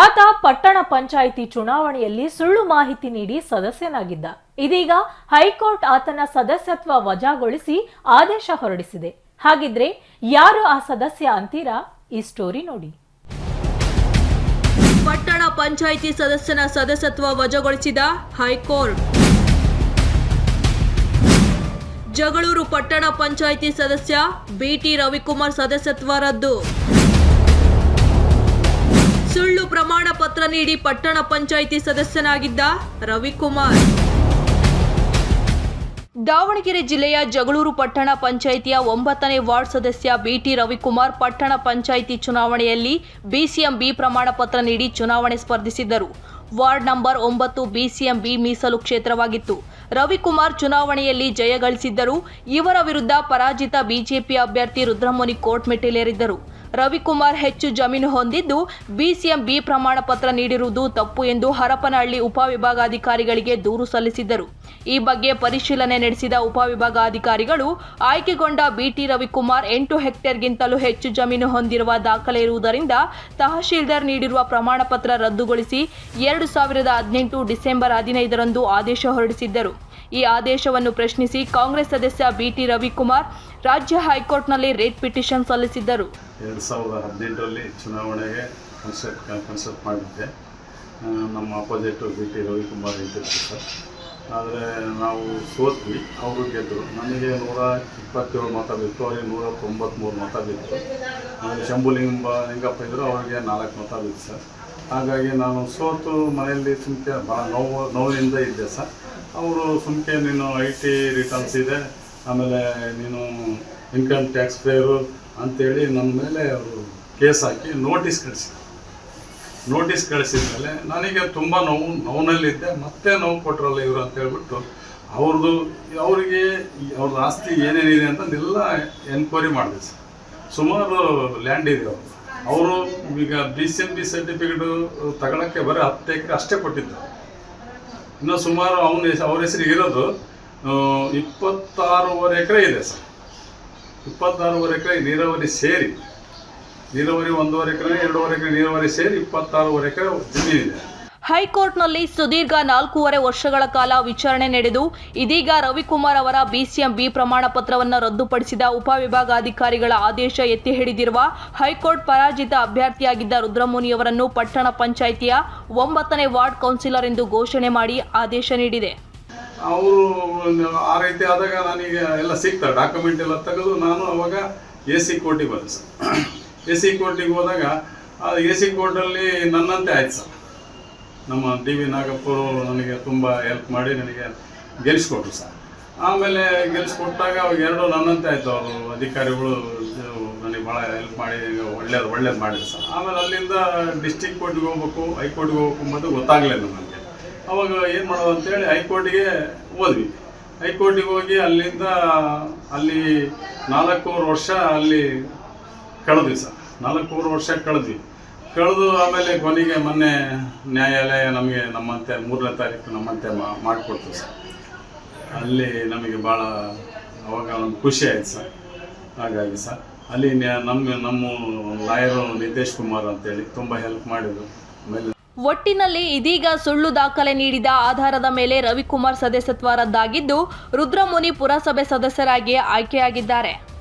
ಆತ ಪಟ್ಟಣ ಪಂಚಾಯಿತಿ ಚುನಾವಣೆಯಲ್ಲಿ ಸುಳ್ಳು ಮಾಹಿತಿ ನೀಡಿ ಸದಸ್ಯನಾಗಿದ್ದ. ಇದೀಗ ಹೈಕೋರ್ಟ್ ಆತನ ಸದಸ್ಯತ್ವ ವಜಾಗೊಳಿಸಿ ಆದೇಶ ಹೊರಡಿಸಿದೆ. ಹಾಗಿದ್ರೆ ಯಾರು ಆ ಸದಸ್ಯ ಅಂತೀರಾ? ಈ ಸ್ಟೋರಿ ನೋಡಿ. ಪಟ್ಟಣ ಪಂಚಾಯಿತಿ ಸದಸ್ಯನ ಸದಸ್ಯತ್ವ ವಜಾಗೊಳಿಸಿದ ಹೈಕೋರ್ಟ್. ಜಗಳೂರು ಪಟ್ಟಣ ಪಂಚಾಯಿತಿ ಸದಸ್ಯ ಬಿಟಿ ರವಿಕುಮಾರ್ ಸದಸ್ಯತ್ವ ರದ್ದು. ಪತ್ರ ನೀಡಿ ಪಟ್ಟಣ ಪಂಚಾಯಿತಿ ಸದಸ್ಯನಾಗಿದ್ದ ರವಿಕುಮಾರ್. ದಾವಣಗೆರೆ ಜಿಲ್ಲೆಯ ಜಗಳೂರು ಪಟ್ಟಣ ಪಂಚಾಯಿತಿಯ ಒಂಬತ್ತನೇ ವಾರ್ಡ್ ಸದಸ್ಯ ಬಿಟಿ ರವಿಕುಮಾರ್ ಪಟ್ಟಣ ಪಂಚಾಯಿತಿ ಚುನಾವಣೆಯಲ್ಲಿ ಬಿಸಿಎಂಬಿ ಪ್ರಮಾಣ ಪತ್ರ ನೀಡಿ ಚುನಾವಣೆ ಸ್ಪರ್ಧಿಸಿದ್ದರು. ವಾರ್ಡ್ ನಂಬರ್ ಒಂಬತ್ತು ಬಿಸಿಎಂಬಿ ಮೀಸಲು ಕ್ಷೇತ್ರವಾಗಿತ್ತು. ರವಿಕುಮಾರ್ ಚುನಾವಣೆಯಲ್ಲಿ ಜಯಗಳಿಸಿದ್ದರು ಇವರ ವಿರುದ್ಧ ಪರಾಜಿತ ಬಿಜೆಪಿ ಅಭ್ಯರ್ಥಿ ರುದ್ರಮುನಿ ಕೋರ್ಟ್ ಮೆಟ್ಟಿಲೇರಿದ್ದರು. ರವಿಕುಮಾರ್ ಹೆಚ್ಚು ಜಮೀನು ಹೊಂದಿದ್ದು, ಬಿಸಿಎಂ ಬಿ ಪ್ರಮಾಣ ಪತ್ರ ನೀಡಿರುವುದು ತಪ್ಪು ಎಂದು ಹರಪನಹಳ್ಳಿ ಉಪವಿಭಾಗಾಧಿಕಾರಿಗಳಿಗೆ ದೂರು ಸಲ್ಲಿಸಿದ್ದರು. ಈ ಬಗ್ಗೆ ಪರಿಶೀಲನೆ ನಡೆಸಿದ ಉಪವಿಭಾಗಾಧಿಕಾರಿಗಳು, ಆಯ್ಕೆಗೊಂಡ ಬಿಟಿ ರವಿಕುಮಾರ್ ಎಂಟು ಹೆಕ್ಟೇರ್ಗಿಂತಲೂ ಹೆಚ್ಚು ಜಮೀನು ಹೊಂದಿರುವ ದಾಖಲೆ ಇರುವುದರಿಂದ ತಹಶೀಲ್ದಾರ್ ನೀಡಿರುವ ಪ್ರಮಾಣ ಪತ್ರ ರದ್ದುಗೊಳಿಸಿ ಎರಡು ಸಾವಿರದ ಹದಿನೆಂಟು ಡಿಸೆಂಬರ್ ಹದಿನೈದರಂದು ಆದೇಶ ಹೊರಡಿಸಿದ್ದರು. ಈ ಆದೇಶವನ್ನು ಪ್ರಶ್ನಿಸಿ ಕಾಂಗ್ರೆಸ್ ಸದಸ್ಯ ಬಿಟಿ ರವಿಕುಮಾರ್ ರಾಜ್ಯ ಹೈಕೋರ್ಟ್ನಲ್ಲಿ ರೇಟ್ ಪಿಟಿಷನ್ ಸಲ್ಲಿಸಿದ್ದರು. ಎರಡು ಸಾವಿರದ ಹದಿನೆಂಟರಲ್ಲಿ ಚುನಾವಣೆಗೆ ಕನ್ಸೆಪ್ಟ್ ಕನ್ಸಲ್ಟ್ ಮಾಡಿದ್ದೆ. ನಮ್ಮ ಅಪೋಸಿಟ್ ಬಿ ಟಿ ರವಿಕುಮಾರ್ ಇದ್ದಿತ್ತು ಸರ್. ಆದರೆ ನಾವು ಸೋತ್ವಿ, ಅವರು ಗೆದ್ದರು ನನಗೆ ನೂರ ಇಪ್ಪತ್ತೇಳು ಮತ ಬಿತ್ತು, ಅವರಿಗೆ ನೂರ ತೊಂಬತ್ತ್ಮೂರು ಮತ ಬಿತ್ತು. ಆಮೇಲೆ ಶಂಭುಲಿಂಗ ಲಿಂಗಪ್ಪ ಇದ್ದರು ಅವರಿಗೆ ನಾಲ್ಕು ಮತ ಬಿತ್ತು ಸರ್. ಹಾಗಾಗಿ ನಾನು ಸೋತು ಮನೆಯಲ್ಲಿ ಸುಮ್ಕೆ ಭಾಳ ನೋವು ನೋವಿನಿಂದ ಇದ್ದೆ ಸರ್. ಅವರು ಸುಮ್ಕೆ ನೀನು ಐ ಟಿ ರಿಟರ್ನ್ಸ್ ಇದೆ, ಆಮೇಲೆ ನೀನು ಇನ್ಕಮ್ ಟ್ಯಾಕ್ಸ್ ಪೇರು ಅಂತೇಳಿ ನನ್ನ ಮೇಲೆ ಅವರು ಕೇಸ್ ಹಾಕಿ ನೋಟಿಸ್ ಕಳಿಸಿದ್ರು. ನೋಟಿಸ್ ಕಳಿಸಿದ ಮೇಲೆ ನನಗೆ ತುಂಬ ನೋವು, ನೋವಿನಲ್ಲಿದ್ದೆ, ಮತ್ತೆ ನೋವು ಕೊಟ್ಟರಲ್ಲ ಇವರು ಅಂತ ಹೇಳ್ಬಿಟ್ಟು ಅವ್ರದ್ದು ಅವರಿಗೆ ಅವ್ರದ್ದು ಆಸ್ತಿ ಏನೇನಿದೆ ಅಂತಂದೆಲ್ಲ ಎನ್ಕ್ವೈರಿ ಮಾಡಿದೆ ಸರ್. ಸುಮಾರು ಲ್ಯಾಂಡ್ ಇದೆ ಅವರು ಅವರು ಈಗ B C M B certificate ತಗೊಳಕ್ಕೆ ಬರೀ ಹತ್ತು ಎಕರೆ ಅಷ್ಟೇ ಕೊಟ್ಟಿದ್ದಾರೆ. ಇನ್ನು ಸುಮಾರು ಅವನ ಅವ್ರ ಹೆಸರಿಗೆ ಇರೋದು ಇಪ್ಪತ್ತಾರೂವರೆ ಎಕರೆ ಇದೆ ಸರ್. ಇಪ್ಪತ್ತಾರೂವರೆ ಎಕರೆ ನೀರಾವರಿ ಸೇರಿ, ನೀರಾವರಿ ಒಂದೂವರೆ ಎಕರೆ, ಎರಡೂವರೆ ಎಕರೆ ನೀರಾವರಿ ಸೇರಿ ಇಪ್ಪತ್ತಾರೂವರೆ ಎಕರೆ ಜಮೀನಿದೆ. ಹೈಕೋರ್ಟ್ನಲ್ಲಿ ಸುದೀರ್ಘ ನಾಲ್ಕೂವರೆ ವರ್ಷಗಳ ಕಾಲ ವಿಚಾರಣೆ ನಡೆದು, ಇದೀಗ ರವಿಕುಮಾರ್ ಅವರ ಬಿಸಿಎಂ ಬಿ ಪ್ರಮಾಣ ಪತ್ರವನ್ನು ರದ್ದುಪಡಿಸಿದ ಉಪವಿಭಾಗಾಧಿಕಾರಿಗಳ ಆದೇಶ ಎತ್ತಿ ಹಿಡಿದಿರುವ ಹೈಕೋರ್ಟ್ ಪರಾಜಿತ ಅಭ್ಯರ್ಥಿಯಾಗಿದ್ದ ರುದ್ರಮುನಿಯವರನ್ನು ಪಟ್ಟಣ ಪಂಚಾಯಿತಿಯ ಒಂಬತ್ತನೇ ವಾರ್ಡ್ ಕೌನ್ಸಿಲರ್ ಎಂದು ಘೋಷಣೆ ಮಾಡಿ ಆದೇಶ ನೀಡಿದೆ. ಅವರು ಆ ರೀತಿ ಆದಾಗ ನನಗೆ ಎಲ್ಲ ಡಾಕ್ಯುಮೆಂಟ್ ಎಲ್ಲ ತೆಗೆದು ನಾನು ಅವಾಗ ಎ ಕೋರ್ಟಿಗೆ ಸರ್. ಎ ಸಿ ಕೋರ್ಟಿಗೆ ಹೋದಾಗ ಎ ಸಿ ಕೋರ್ಟಲ್ಲಿ ನನ್ನಂತೆ ಆಯ್ತು ಸರ್. ನಮ್ಮ ಡಿ ವಿ ನಾಗಪ್ಪರು ನನಗೆ ತುಂಬ ಹೆಲ್ಪ್ ಮಾಡಿ ನನಗೆ ಗೆಲ್ಲಿಸ್ಕೊಟ್ರು ಸರ್. ಆಮೇಲೆ ಗೆಲ್ಲಿಸ್ಕೊಟ್ಟಾಗ ಅವಾಗ ಎರಡು ನನ್ನಂತೆ ಆಯಿತು ಅವರು ಅಧಿಕಾರಿಗಳು ನನಗೆ ಭಾಳ ಹೆಲ್ಪ್ ಮಾಡಿ ಒಳ್ಳೇದು ಒಳ್ಳೇದು ಮಾಡಿದ್ರು ಸರ್. ಆಮೇಲೆ ಅಲ್ಲಿಂದ ಡಿಸ್ಟಿಕ್ ಕೋರ್ಟ್ಗೆ ಹೋಗ್ಬೇಕು ಹೈಕೋರ್ಟ್ಗೆ ಹೋಗ್ಬೇಕು ಅಂಬೋದು ಗೊತ್ತಾಗಲಿಲ್ಲ ನನಗೆ ಅವಾಗ ಏನು ಮಾಡೋದು ಅಂತೇಳಿ ಹೈಕೋರ್ಟಿಗೆ ಹೋದ್ವಿ. ಹೈಕೋರ್ಟಿಗೆ ಹೋಗಿ ಅಲ್ಲಿಂದ ಅಲ್ಲಿ ನಾಲ್ಕೂವರೆ ವರ್ಷ ಅಲ್ಲಿ ಕಳೆದ್ವಿ ಸರ್. ನಾಲ್ಕೂವರೆ ವರ್ಷ ಕಳೆದ್ವಿ. ಕಳೆದು ಆಮೇಲೆ ಕೊನೆಗೆ ಮೊನ್ನೆ ನ್ಯಾಯಾಲಯ ನಮಗೆ ನಮ್ಮಂತೆ ಮೂರನೇ ತಾರೀಕು ನಮ್ಮಂತೆ ಮಾಡಿಕೊಡ್ತು ಸರ್. ಅಲ್ಲಿ ನಮಗೆ ಭಾಳ ಅವಾಗ ಒಂದು ಖುಷಿ ಆಯ್ತು ಸರ್. ಹಾಗಾಗಿ ಸರ್, ಅಲ್ಲಿ ನಮ್ಮ ನಮ್ಮ ಲಾಯರು ನಿತೇಶ್ ಕುಮಾರ್ ಅಂತೇಳಿ ತುಂಬ ಹೆಲ್ಪ್ ಮಾಡಿದರು. ಆಮೇಲೆ ಒಟ್ಟಿನಲ್ಲಿ ಇದೀಗ ಸುಳ್ಳು ದಾಖಲೆ ನೀಡಿದ ಆಧಾರದ ಮೇಲೆ ರವಿಕುಮಾರ್ ಸದಸ್ಯತ್ವ ರದ್ದಾಗಿದ್ದು ರುದ್ರಮುನಿ ಪುರಸಭೆ ಸದಸ್ಯರಾಗಿ ಆಯ್ಕೆಯಾಗಿದ್ದಾರೆ.